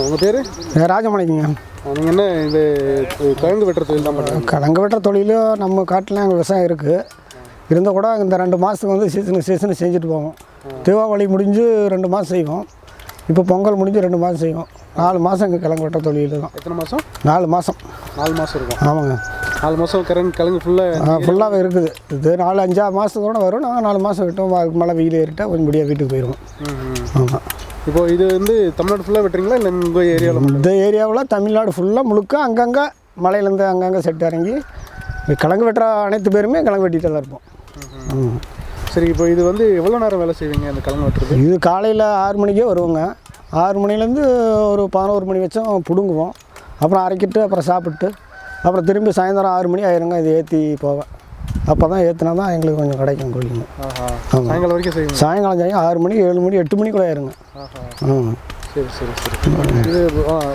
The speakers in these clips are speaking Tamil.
உங்கள் பேர்? ராஜமணிக்குங்க. நீங்கள் என்ன இது கிழங்கு வெட்டுற தொழில் தான் பண்ணுறீங்க கலங்க வெட்டுற தொழிலும் நம்ம காட்டில் அங்கே விவசாயம் இருக்குது இருந்தால் கூட இந்த ரெண்டு மாதத்துக்கு வந்து சீசனு சீசனு செஞ்சுட்டு போவோம். தீபாவளி முடிஞ்சு ரெண்டு மாதம் செய்வோம். இப்போ பொங்கல் முடிஞ்சு ரெண்டு மாதம் செய்வோம். நாலு மாதம் இங்கே கிழங்கு வெட்டுற தொழில் தான். எத்தனை மாதம் நாலு மாதம் நாலு மாதம் இருக்கும். ஆமாங்க. நாலு மாதம் கிழங்கு கிழங்கு ஃபுல்லாக ஃபுல்லாகவே இருக்குது. இது நாலு அஞ்சாறு மாதத்தோட வரும். நாங்கள் நாலு மாதம் விட்டோம். அதுக்கு மேலே வெயில் ஏறிட்டால் கொஞ்சம் முடியாக வீட்டுக்கு போயிடுவோம் ஆமாம் இப்போ இது வந்து தமிழ்நாடு ஃபுல்லாக வெட்டுறீங்களா? இல்லை உங்கள் ஏரியாவில் இந்த ஏரியாவில் தமிழ்நாடு ஃபுல்லாக முழுக்க அங்கங்கே மலையிலேருந்து அங்கங்கே செட்டு இறங்கி கிழங்கு வெட்டுற அனைத்து பேருமே கிழங்கு வெட்டிட்டு தான் இருப்போம். சரி இப்போ இது வந்து எவ்வளோ நேரம் வேலை செய்வீங்க அந்த கிழங்கு வெட்டுறது? இது காலையில் ஆறு மணிக்கே வருவோங்க. ஆறு மணிலேருந்து ஒரு பதினோரு மணி வச்சும் பிடுங்குவோம். அப்புறம் அரைக்கிட்டு அப்புறம் சாப்பிட்டு அப்புறம் திரும்பி சாயந்தரம் ஆறு மணி ஆயிருங்க இது ஏற்றி போவேன் அப்போ தான் ஏற்றினா தான் எங்களுக்கு கொஞ்சம் கிடைக்கும் ஆமாம். சாயங்காலம் வரைக்கும் சாயங்காலம் ஆறு மணி ஏழு மணி எட்டு மணி கூட ஆயிருங்க. ம் சரி சரி சரி. இது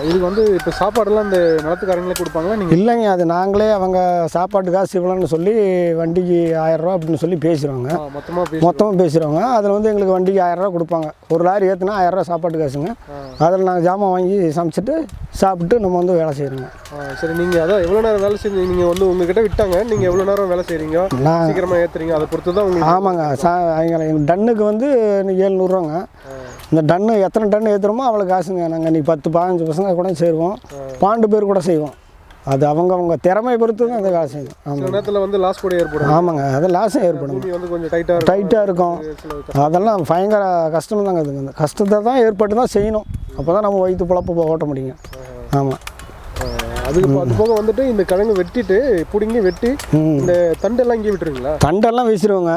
இதுக்கு வந்து இப்போ சாப்பாடெல்லாம் இந்த நிலத்துக்காரங்களே கொடுப்பாங்களா நீங்கள் இல்லைங்க அது நாங்களே அவங்க சாப்பாட்டு காசு இவ்வளோன்னு சொல்லி வண்டிக்கு ஆயிரரூவா அப்படின்னு சொல்லி பேசுகிறோங்க மொத்தமாக மொத்தமாக பேசுகிறவங்க அதில் வந்து எங்களுக்கு வண்டிக்கு ஆயிரரூவா கொடுப்பாங்க. ஒரு லாரி ஏற்றுனா ஆயிரரூவா சாப்பாட்டு காசுங்க. அதில் நாங்கள் ஜாமான் வாங்கி சமைச்சிட்டு சாப்பிட்டு நம்ம வந்து வேலை செய்கிறோங்க சரி நீங்கள் அதான் எவ்வளோ நேரம் வேலை செஞ்சு நீங்கள் வந்து உங்ககிட்ட விட்டாங்க. நீங்கள் எவ்வளோ நேரம் வேலை செய்கிறீங்க நான் சீக்கிரமாக ஏற்றுறீங்க அதை பொறுத்து தான் உங்களுக்கு ஆமாங்க சா எங்களை எங்கள் டன்னுக்கு வந்து ஏழ்நூறுவாங்க. இந்த டன்னு எத்தனை டன் ஏற்றுறோமோ அவ்வளோ காசுங்க. நாங்கள் இன்னைக்கு பத்து பதினஞ்சு பசங்க கூட சேருவோம். பாண்டு பேர் கூட செய்வோம். அது அவங்க அவங்க திறமை பொறுத்து தான் அந்த சில ஆமாம் நேரத்தில் வந்து லாஸ் கூட ஏற்படும். ஆமாங்க. அது லாஸும் ஏற்படும். வந்து கொஞ்சம் டைட்டாக இருக்கும். டைட்டாக இருக்கும். அதெல்லாம் பயங்கர கஷ்டம் தாங்க இதுங்க இந்த கஷ்டத்தை தான் ஏற்பட்டு தான் செய்யணும். அப்போ தான் நம்ம வயிற்று பொழப்பு ஓட்ட முடியுங்க ஆமாம் அதுக்கு அது போக வந்துட்டு இந்த கிழங்கு வெட்டிட்டு பிடுங்கி வெட்டி இந்த தண்டெல்லாம் இங்கே விட்டுருங்களா தண்டெல்லாம் வீசிடுவோங்க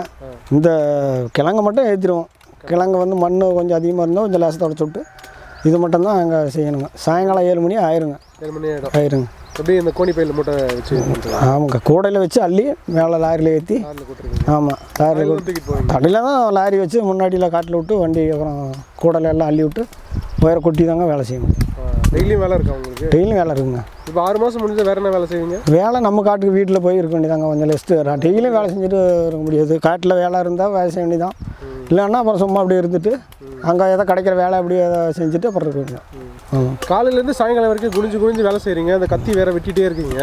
இந்த கிழங்கு மட்டும் ஏற்றிடுவோம் கிழங்கு. வந்து மண் கொஞ்சம் அதிகமாக இருந்தால் கொஞ்சம் லேசாக தொடச்சி விட்டு இது மட்டும்தான் அங்கே செய்யணுங்க. சாயங்காலம் ஏழு மணி ஆயிருங்க. ஏழு மணி ஆகிடும் ஆயிருங்க. அப்படியே இந்த கோணி பையில் மூட்டை வச்சு ஆமாங்க. கூடையில் வச்சு அள்ளி மேலே லாரியில் ஏற்றி ஆமாம் லாரியில் கடையில் தான் லாரி வச்சு முன்னாடியில் காட்டில் விட்டு வண்டி அப்புறம் கூடையில எல்லாம் அள்ளி விட்டு உயர கொட்டி தாங்க வேலை செய்யணும் டெய்லியும் வேலை இருக்கா உங்களுக்கு? டெய்லியும் வேலை இருக்குங்க. இப்போ ஆறு மாதம் முடிஞ்சா வேற என்ன வேலை செய்வீங்க? வேலை நம்ம காட்டுக்கு வீட்டில் போய் இருக்க வேண்டியதாங்க. கொஞ்சம் ரெஸ்ட்டு டெய்லியும் வேலை செஞ்சுட்டு இருக்க முடியாது. காட்டில் வேலை இருந்தால் வேலை செய்ய வேண்டியதான் இல்லைன்னா அப்புறம் சும்மா அப்படியே இருந்துட்டு அங்கே ஏதோ கிடைக்கிற வேலை அப்படியே ஏதோ செஞ்சுட்டு அப்புறம் ஆமாம் காலையிலேருந்து சாயங்காலம் வரைக்கும் குனிஞ்சு குனிஞ்சு வேலை செய்கிறீங்க அந்த கத்தி வேற வெட்டிட்டே இருக்கீங்க.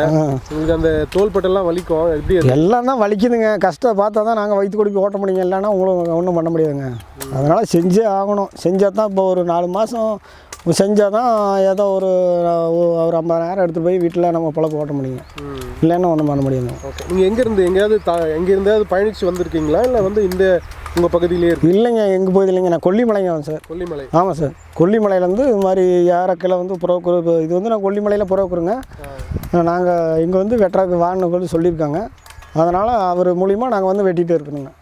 உங்களுக்கு அந்த தோள்பட்டெல்லாம் வலிக்கும் எப்படி எல்லாம் தான் வலிக்குதுங்க. கஷ்டம் பார்த்தா தான் நாங்கள் வயிற்று கொடுப்பி ஓட்ட முடியுங்க. இல்லைன்னா உங்களுக்கு ஒன்றும் பண்ண முடியாதுங்க. அதனால் செஞ்சே ஆகணும். செஞ்சால் தான் இப்போ ஒரு நாலு மாதம் செஞ்சால் தான் ஏதோ ஒரு ஒரு ஐம்பதாயிரம் எடுத்துகிட்டு போய் வீட்டில் நம்ம பொழப்பு ஓட்ட முடியுங்க இல்லைன்னா ஒன்றும் பண்ண முடியாதுங்க ஓகே. நீங்கள் எங்கேருந்து எங்கேயாவது தா எங்கே இருந்தாவது பயணிச்சு வந்திருக்கீங்களா? இல்லை வந்து இந்த உங்கள் பகுதியிலே இருக்கு? இல்லைங்க எங்கே போகுது இல்லைங்க. நான் கொல்லிமலைங்க சார். கொல்லிமலை. ஆமாம் சார். கொல்லிமலையிலேருந்து இது மாதிரி ஏறக்கில் வந்து புரோக்கர் இது வந்து நான் கொல்லிமலையில் புரோக்கருங்க நாங்கள் இங்கே வந்து வெட்டுறதுக்கு வான்னு சொல்லி சொல்லியிருக்காங்க. அதனால் அவர் மூலிமா நாங்கள் வந்து வெட்டிகிட்டே இருக்கணுங்க.